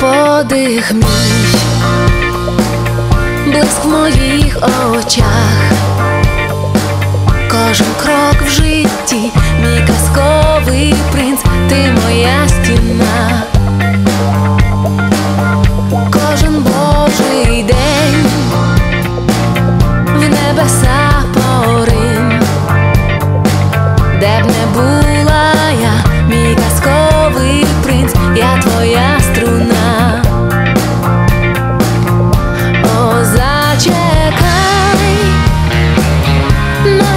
подих мій, блиск в моїх очах, кожен крок в житті, мій казковий принц, ти моя стіна,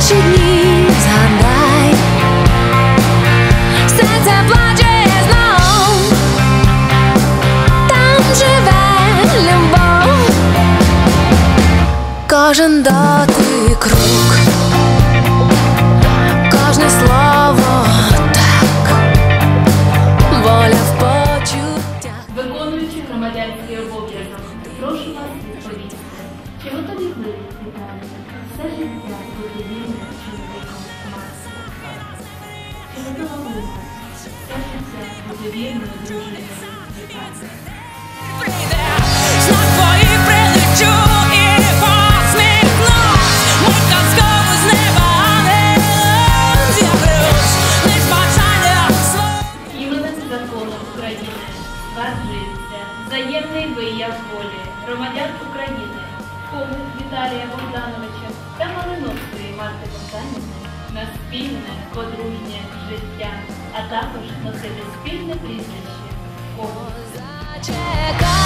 наші дні згадай, серце плаче знов, там живе любов, кожен дотик рук, Готові ви, Віталій, все життя бути вільним чоловіком? Чи готова ви, все життя бути вірною дружиною Віталія? Взаємний вияв волі громадян України, Кому Віталія Богдановича та Малиновської Марти Богданівни на спільне подружнє життя, а також носити спільне прізвище Кому.